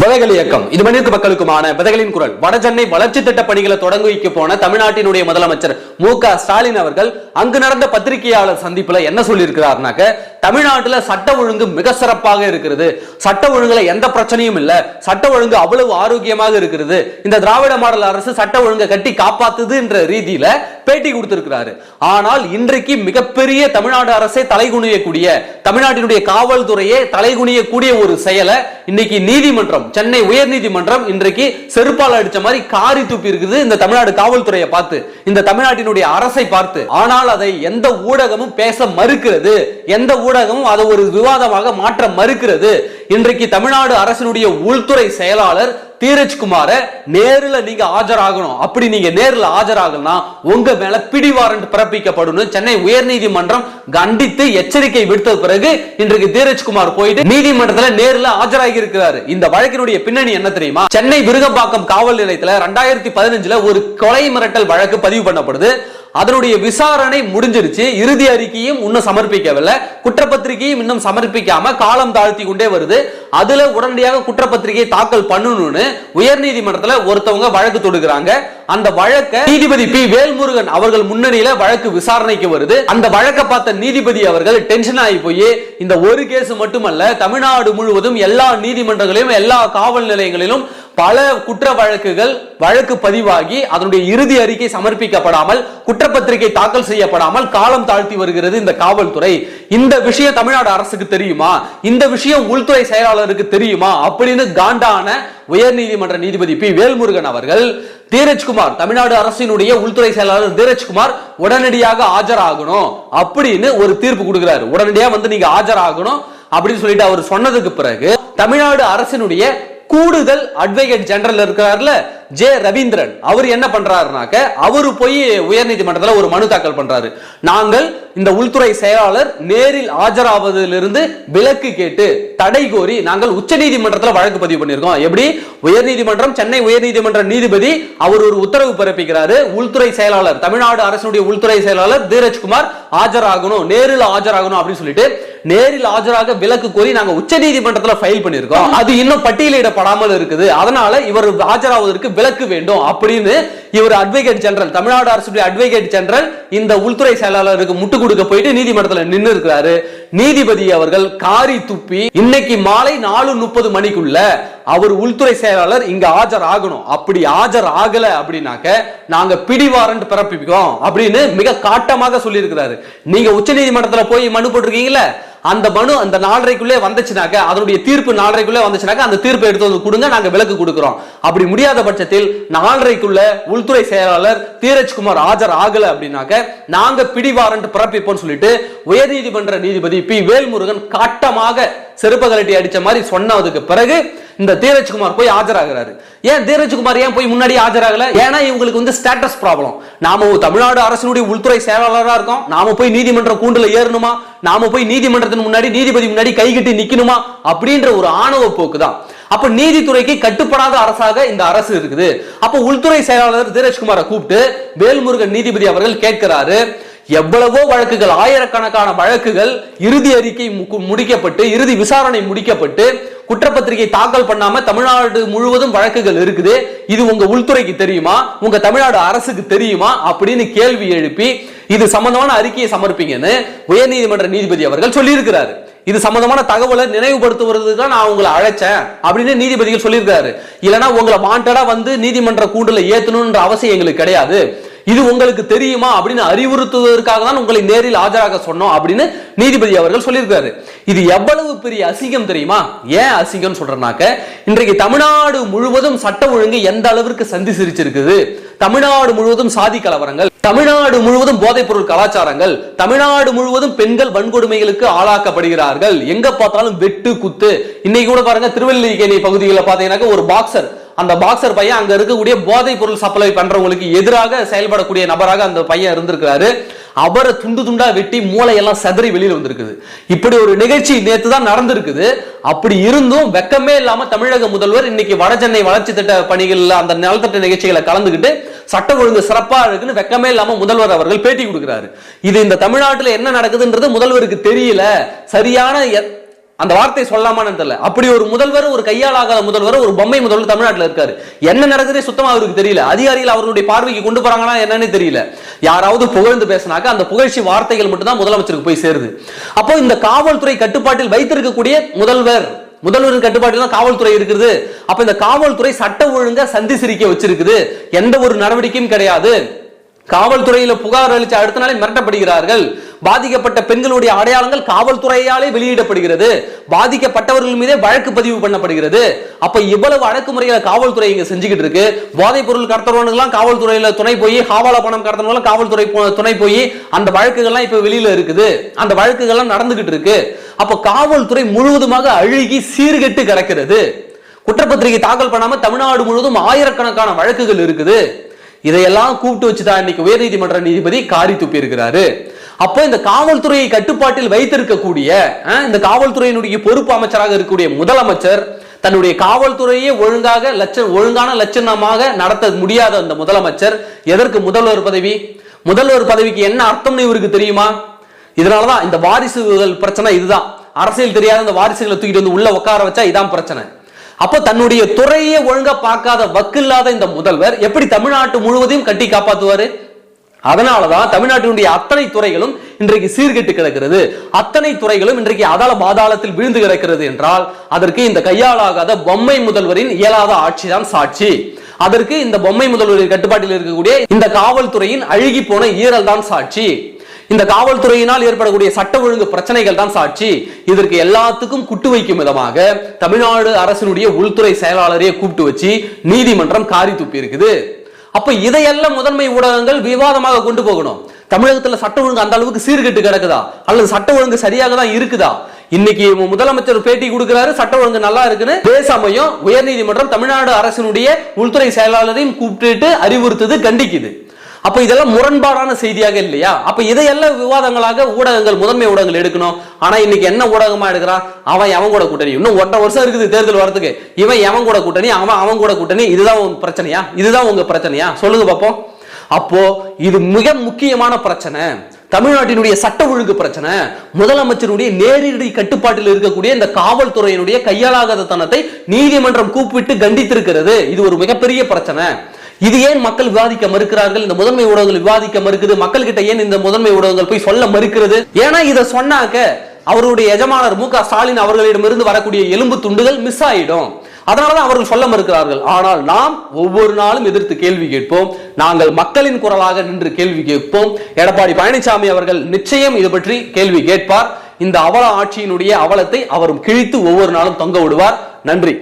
விதைகள் இயக்கம். இது மனித மக்களுக்குமான விதைகளின் குரல். வடசென்னை வளர்ச்சி திட்ட பணிகளை தொடங்கி வைக்க போன தமிழ்நாட்டினுடைய முதலமைச்சர் மு க ஸ்டாலின் அவர்கள் அங்கு நடந்த பத்திரிகையாளர் சந்திப்புல என்ன சொல்லியிருக்கிறார்னாக்க தமிழ்நாட்டில் சட்ட ஒழுங்கு மிக சிறப்பாக இருக்கிறது. சட்ட ஒழுங்குல எந்த பிரச்சனையும் இல்லை. சட்ட ஒழுங்கு அவ்வளவு ஆரோக்கியமாக இருக்கிறது. இந்த திராவிட மாடல் அரசு சட்ட ஒழுங்கை கட்டி காப்பாத்துது என்ற ரீதியில பேட்டி கொடுத்திருக்கிறாரு. ஆனால் இன்றைக்கு மிகப்பெரிய தமிழ்நாடு அரசே தலைகுனியக்கூடிய தமிழ்நாட்டினுடைய காவல்துறையே தலைகுனியக்கூடிய ஒரு செயலை இன்னைக்கு நீதிமன்றம் சென்னை உயர்நீதிமன்றம் இன்றைக்கு செருப்பால் அடிச்ச மாதிரி காரி துப்பி இருக்குது இந்த தமிழ்நாடு காவல்துறையை பார்த்து இந்த தமிழ்நாட்டினுடைய அரசை பார்த்து. ஆனால் ஆனால் அதை எந்த ஊடகமும் பேச மறுக்கிறது எந்த ஊடகமும் அதை ஒரு விவாதமாக மாற்ற மறுக்கிறது. இன்றைக்கு தமிழ்நாடு அரசினுடைய உள்துறை செயலாளர் தீரஜ் குமார நேர்ல நீங்க ஆஜராகணும். அப்படி நீங்க நேரில் ஆஜராகணும்னா உங்க மேல பிடி வாரண்ட் பிறப்பிக்கப்படும். சென்னை உயர்நீதிமன்றம் கண்டித்து எச்சரிக்கை விடுத்த பிறகு இன்றைக்கு தீரஜ்குமார் போயிட்டு நீதிமன்றத்துல நேரில் ஆஜராகி இருக்கிறாரு. இந்த வழக்கினுடைய பின்னணி என்ன தெரியுமா? சென்னை விருகம்பாக்கம் காவல் நிலையத்துல ரெண்டாயிரத்தி பதினஞ்சுல ஒரு கொலை மிரட்டல் வழக்கு பதிவு பண்ணப்படுது. அதனுடைய விசாரணை முடிஞ்சிருச்சு. இறுதி அறிக்கையும் இன்னும் சமர்ப்பிக்கவில்லை. குற்றப்பத்திரிகையும் இன்னும் சமர்ப்பிக்காம காலம் தாழ்த்தி கொண்டே வருது. அதுல உடனடியாக குற்றப்பத்திரிகையை தாக்கல் பண்ணணும்னு உயர் நீதிமன்றத்தில் ஒருத்தவங்க வழக்கு தொடுக்கிறாங்க. அந்த வழக்க நீதிபதி பி. வேல்முருகன் அவர்கள் முன்னணியில வழக்கு விசாரணைக்கு வருது. அந்த வழக்க பார்த்த நீதிபதி அவர்கள் டென்ஷன் ஆகி போய் இந்த ஒரு கேஸ் மட்டுமல்ல தமிழ்நாடு முழுவதும் எல்லா நீதிமன்றங்களிலும் எல்லா காவல் நிலையங்களிலும் பல குற்ற வழக்குகள் வழக்கு பதிவாகி அதனுடைய இறுதி அறிக்கை சமர்ப்பிக்கப்படாமல் குற்றப்பத்திரிகை தாக்கல் செய்யப்படாமல் காலம் தாழ்த்தி வருகிறது இந்த காவல்துறை. இந்த விஷயம் தமிழ்நாடு அரசுக்கு தெரியுமா? இந்த விஷயம் உள்துறை செயலாளருக்கு தெரியுமா? அப்படின்னு காண்டான உயர் நீதிமன்ற நீதிபதி பி. வேல்முருகன் அவர்கள் தீரஜ்குமார் தமிழ்நாடு அரசினுடைய உள்துறை செயலாளர் தீரஜ்குமார் உடனடியாக ஆஜராகணும் அப்படின்னு ஒரு தீர்ப்பு கொடுக்கிறாரு. உடனடியாக வந்து நீங்க ஆஜராகணும் அப்படின்னு சொல்லிட்டு அவர் சொன்னதுக்கு பிறகு தமிழ்நாடு அரசினுடைய கூடுதல் அட்வொகேட் ஜெனரல் இருக்கிறார்ல ஜே ரவீந்திரன். அவர் என்ன பண்றாருனாக்க அவரு போய் உயர்நீதிமன்றத்தில் ஒரு மனு தாக்கல் பண்றாரு. நாங்கள் இந்த உள்துறை செயலாளர் நேரில் ஆஜராவதிலிருந்து விலக்கு கேட்டு தடை கோரி நாங்கள் உச்சநீதிமன்றத்தில் வழக்கு பதிவு பண்ணியிருக்கோம். எப்படி? உயர்நீதிமன்றம் சென்னை உயர்நீதிமன்ற நீதிபதி அவர் ஒரு உத்தரவு பிறப்பிக்கிறாரு. உள்துறை செயலாளர் தமிழ்நாடு அரசினுடைய உள்துறை செயலாளர் தீரஜ்குமார் ஆஜராகணும் நேரில் ஆஜராகணும் அப்படின்னு சொல்லிட்டு நேரில் ஆஜராக விலக்கு கோரி நாங்க உச்ச நீதிமன்றத்துல ஃபைல் பண்ணிருக்கோம் அது இன்னும் பட்டியலிடப்படாமல் இருக்குது. அதனால இவர் ஆஜராவதற்கு விலக்கு வேண்டும் அப்படின்னு இவர் அட்வொகேட் ஜெனரல் தமிழ்நாடு அரசுடைய அட்வொகேட் ஜெனரல் இந்த உள்துறை செயலாளருக்கு முட்டு கொடுக்க போயிட்டு நீதிமன்றத்துல நின்று இருக்கிறாரு நீதிபதி அவர்கள் காரி துப்பி இன்னைக்கு மாலை நாலு முப்பது மணிக்குள்ள அவர் உள்துறை செயலாளர் இங்க ஆஜர் ஆகணும். அப்படி ஆஜர் ஆகல அப்படின்னாக்க நாங்க பிடி வாரண்ட் பிறப்பிப்போம் அப்படின்னு மிக காட்டமாக சொல்லி இருக்கிறாரு நீங்க உச்ச நீதிமன்றத்துல போய் மனு போட்டிருக்கீங்களா அந்த மனு அந்த நாலரைக்குள்ளே வந்துச்சுனாக்க அதனுடைய தீர்ப்பு நாலரைக்குள்ளே வந்துச்சுனாக்க அந்த தீர்ப்பை எடுத்து வந்து கொடுங்க நாங்கள் விலக்கு கொடுக்குறோம். அப்படி முடியாத பட்சத்தில் நாலரைக்குள்ள உள்துறை செயலாளர் தீரஜ்குமார் ஆஜர் ஆகல அப்படின்னாக்க நாங்க பிடி வாரண்ட் பிறப்பிப்போம் சொல்லிட்டு உயர்நீதிமன்ற நீதிபதி பி. வேல்முருகன் காட்டமாக செருப்பகலட்டி அடித்த அடிச்ச மாதிரி சொன்னதுக்கு பிறகு இந்த தீரஜ்குமார் போய் ஆஜராகிறாரு. ஏன் தீரஜ்குமார் ஏன் போய் முன்னாடி ஆஜராகல? ஏன்னா இவங்களுக்கு வந்து ஸ்டேட்டஸ் ப்ராப்ளம் நாம தமிழ்நாடு அரசினுடைய உள்துறை செயலாளராக இருக்கோம். நாம போய் நீதிமன்ற கூண்டுல ஏறணுமா? நாம போய் நீதிமன்றத்தின் முன்னாடி நீதிபதி முன்னாடி கை கட்டி நிக்கணுமா? அப்படின்ற ஒரு ஆணவ போக்கு தான் அப்ப நீதித்துறைக்கு கட்டுப்படாத அரசாக இந்த அரசு இருக்குது. அப்ப உள்துறை செயலாளர் தீரஜ்குமாரை கூப்பிட்டு வேல்முருகன் நீதிபதி அவர்கள் கேட்கிறாரு எவ்வளவோ வழக்குகள் ஆயிரக்கணக்கான வழக்குகள் இறுதி அறிக்கை மு- முடிக்கப்பட்டு இறுதி விசாரணை முடிக்கப்பட்டு குற்றப்பத்திரிகை தாக்கல் பண்ணாம தமிழ்நாடு முழுவதும் வழக்குகள் இருக்குது. இது உங்க உள்துறைக்கு தெரியுமா? உங்க தமிழ்நாடு அரசுக்கு தெரியுமா? அப்படின்னு கேள்வி எழுப்பி இது சம்பந்தமான அறிக்கையை சமர்ப்பிங்கன்னு உயர்நீதிமன்ற நீதிபதி அவர்கள் சொல்லியிருக்கிறாரு. இது சம்பந்தமான தகவலை நினைவுபடுத்துவதற்கு தான் நான் உங்களை அழைச்சேன் அப்படின்னு நீதிபதிகள் சொல்லியிருக்காரு இல்லைன்னா உங்களை வாண்டடா வந்து நீதிமன்ற கூண்டுல ஏத்தணும்ன்ற அவசியம் எங்களுக்கு கிடையாது. இது உங்களுக்கு தெரியுமா அப்படின்னு அறிவுறுத்துவதற்காக தான் உங்களை நேரில் ஆஜராக சொன்னோம் அப்படின்னு நீதிபதி அவர்கள் சொல்லியிருக்காரு இது எவ்வளவு பெரிய அசிங்கம் தெரியுமா? ஏன் அசிங்கம் சொல்றேனாக்க இன்றைக்கு தமிழ்நாடு முழுவதும் சட்ட ஒழுங்கு எந்த அளவிற்கு சந்தி சிரிச்சிருக்குது? தமிழ்நாடு முழுவதும் சாதி கலவரங்கள் தமிழ்நாடு முழுவதும் போதைப் பொருள் கலாச்சாரங்கள் தமிழ்நாடு முழுவதும் பெண்கள் வன்கொடுமைகளுக்கு ஆளாக்கப்படுகிறார்கள். எங்க பார்த்தாலும் வெட்டு குத்து. இன்னைக்கு கூட பாருங்க திருவல்லிக்கேணி பகுதிகளில் பாத்தீங்கன்னாக்க ஒரு பாக்ஸர் அந்த பாக்ஸர் பையன் அங்க இருக்கக்கூடிய போதைப் பொருள் சப்ளை பண்றவங்களுக்கு எதிராக செயல்படக்கூடிய நபராக அந்த பையன் இருந்திருக்கிறாரு. அவரை துண்டு துண்டா வெட்டி மூளையெல்லாம் சதறி வெளியில் வந்திருக்குது. இப்படி ஒரு நிகழ்ச்சி நேற்று தான் நடந்திருக்குது. அப்படி இருந்தும் வெக்கமே இல்லாம தமிழக முதல்வர் இன்னைக்கு வடசென்னை வளர்ச்சி திட்ட பணிகள்ல அந்த நலத்திட்ட நிகழ்ச்சிகளை கலந்துகிட்டு சட்ட ஒழுங்கு சிறப்பா இருக்குன்னு வெக்கமே இல்லாம முதல்வர் அவர்கள் பேட்டி கொடுக்கிறாரு. இது இந்த தமிழ்நாட்டில் என்ன நடக்குதுன்றது முதல்வருக்கு தெரியல. சரியான அந்த வார்த்தையை சொல்லாமான்னு தெரியல. அப்படி ஒரு முதல்வர் ஒரு கையாளாகாத முதல்வர் ஒரு பொம்மை முதல்வர் தமிழ்நாட்டில் இருக்காரு. என்ன நடக்குதே சுத்தமா அவருக்கு தெரியல. அதிகாரிகள் அவருடைய பார்வைக்கு கொண்டு போறாங்களா என்னன்னு தெரியல. யாராவது புகழ்ந்து பேசினாக்க அந்த புகழ்ச்சி வார்த்தைகள் மட்டும்தான் முதலமைச்சருக்கு போய் சேருது. அப்போ இந்த காவல்துறை கட்டுப்பாட்டில் வைத்திருக்கக்கூடிய முதல்வர் முதல்வரின் கட்டுப்பாட்டில் தான் காவல்துறை இருக்குது. அப்ப இந்த காவல்துறை சட்ட ஒழுங்க சந்தி சிரிக்க வச்சிருக்குது. எந்த ஒரு நடவடிக்கையும் கிடையாது. காவல்துறையில புகார் அளிச்ச அடுத்த நாளே மிரட்டப்படுகிறார்கள். பாதிக்கப்பட்ட பெண்களுடைய அடையாளங்கள் காவல்துறையாலே வெளியிடப்படுகிறது. பாதிக்கப்பட்டவர்கள் மீதே வழக்கு பதிவு பண்ணப்படுகிறது. அப்ப இவ்வளவு அடக்குமுறைகளை காவல்துறை இங்க செஞ்சுக்கிட்டு இருக்கு. போதைப் பொருள் கடத்தவனுங்கெல்லாம் காவல்துறையில துணை போய் ஹாவாலா பணம் கடத்தவங்களும் காவல்துறை போ- துணை போய் அந்த வழக்குகள்லாம் இப்ப வெளியில இருக்குது. அந்த வழக்குகள்லாம் நடந்துகிட்டு இருக்கு. அப்ப காவல்துறை முழுவதுமாக அழுகி சீர்கெட்டு கிடக்கிறது. குற்றப்பத்திரிகை தாக்கல் பண்ணாம தமிழ்நாடு முழுவதும் ஆயிரக்கணக்கான வழக்குகள் இருக்குது. இதையெல்லாம் கூப்பிட்டு வச்சுதான் இன்னைக்கு உயர்நீதிமன்ற நீதிபதி காரி துப்பி இருக்கிறாரு அப்போ இந்த காவல்துறையை கட்டுப்பாட்டில் வைத்திருக்கக்கூடிய இந்த காவல்துறையினுடைய பொறுப்பு அமைச்சராக இருக்கக்கூடிய முதலமைச்சர் தன்னுடைய காவல்துறையே ஒழுங்காக லட்ச ஒழுங்கான லட்சணமாக நடத்த முடியாத அந்த முதலமைச்சர் எதற்கு முதல்வர் பதவி? முதல்வர் பதவிக்கு என்ன அர்த்தம்னு இவருக்கு தெரியுமா? இதனாலதான் இந்த வாரிசுகள் பிரச்சனை இதுதான். அரசியல் தெரியாத இந்த வாரிசுகளை தூக்கிட்டு வந்து உள்ள உட்கார வச்சா இதான் பிரச்சனை. அப்போ தன்னுடைய துறையே ஒழுங்கா பார்க்காத வக்கில்லாத இந்த முதல்வர் எப்படி தமிழ்நாட்டு முழுவதையும் கட்டி காப்பாத்துவாரு? அதனாலதான் தமிழ்நாட்டினுடைய அத்தனை துறைகளும் இன்றைக்கு சீர்கெட்டு கிடக்கிறது. அத்தனை துறைகளும் இன்றைக்கு அதால பாதாளத்தில் விழுந்து கிடக்கிறது என்றால் அதற்கு இந்த கையாளாகாத பொம்மை முதல்வரின் இயலாத ஆட்சிதான் சாட்சி. அதற்கு இந்த பொம்மை முதல்வரின் கட்டுப்பாட்டில் இருக்கக்கூடிய இந்த காவல்துறையின் அழுகி போன ஈரல் தான் சாட்சி. இந்த காவல்துறையினால் ஏற்படக்கூடிய சட்ட ஒழுங்கு பிரச்சனைகள் தான் சாட்சி. இதற்கு எல்லாத்துக்கும் குட்டு வைக்கும் விதமாக தமிழ்நாடு அரசினுடைய உள்துறை செயலாளரையே கூப்பிட்டு வச்சு நீதிமன்றம் காரி துப்பி இருக்குது. அப்ப இதையெல்லாம் முதன்மை ஊடகங்கள் விவாதமாக கொண்டு போகணும். தமிழகத்துல சட்ட ஒழுங்கு அந்த அளவுக்கு சீர்கெட்டு கிடக்குதா? அல்லது சட்ட ஒழுங்கு சரியாக தான் இருக்குதா? இன்னைக்கு முதலமைச்சர் பேட்டி கொடுக்கிறாரு சட்ட ஒழுங்கு நல்லா இருக்குன்னு அதே சமயம் உயர்நீதிமன்றம் தமிழ்நாடு அரசினுடைய உள்துறை செயலாளரையும் கூப்பிட்டு அறிவுறுத்துது கண்டிக்குது. அப்ப இதெல்லாம் முரண்பாடான செய்தியாக இல்லையா? அப்ப இதையெல்லாம் விவாதங்களாக ஊடகங்கள் முதன்மை ஊடகங்கள் எடுக்கணும். ஆனா இன்னைக்கு என்ன ஊடகமா எடுக்கிறான் அவன் அவன் கூட கூட்டணி? இன்னும் ஒன்றரை வருஷம் இருக்குது தேர்தல் வரதுக்கு இவன் எவன் கூட கூட்டணி? அவன் அவன் கூட கூட்டணி. இதுதான் உங்க பிரச்சனையா? இதுதான் உங்க பிரச்சனையா? சொல்லுங்க பாப்போம். அப்போ இது மிக முக்கியமான பிரச்சனை. தமிழ்நாட்டினுடைய சட்ட ஒழுங்கு பிரச்சனை. முதலமைச்சருடைய நேரடி கட்டுப்பாட்டில் இருக்கக்கூடிய இந்த காவல்துறையினுடைய கையாளாகாத தனத்தை நீதிமன்றம் கூப்பிட்டு கண்டித்திருக்கிறது. இது ஒரு மிகப்பெரிய பிரச்சனை. இது ஏன் மக்கள் விவாதிக்க மறுக்கிறார்கள்? இந்த முதன்மை ஊடகங்கள் விவாதிக்க மறுக்குது. மக்கள் கிட்ட ஏன் இந்த முதன்மை ஊடகங்கள் போய் சொல்ல மறுக்கிறது? ஏன்னா இதை சொன்னாக்க அவருடைய எஜமானர் மு க ஸ்டாலின் அவர்களிடமிருந்து வரக்கூடிய எலும்பு துண்டுகள் மிஸ் ஆயிடும். அதனாலதான் அவர்கள் சொல்ல மறுக்கிறார்கள். ஆனால் நாம் ஒவ்வொரு நாளும் எதிர்த்து கேள்வி கேட்போம். நாங்கள் மக்களின் குரலாக நின்று கேள்வி கேட்போம். எடப்பாடி பழனிசாமி அவர்கள் நிச்சயம் இது பற்றி கேள்வி கேட்பார். இந்த அவல ஆட்சியினுடைய அவலத்தை அவரும் கிழித்து ஒவ்வொரு நாளும் தொங்க விடுவார். நன்றி.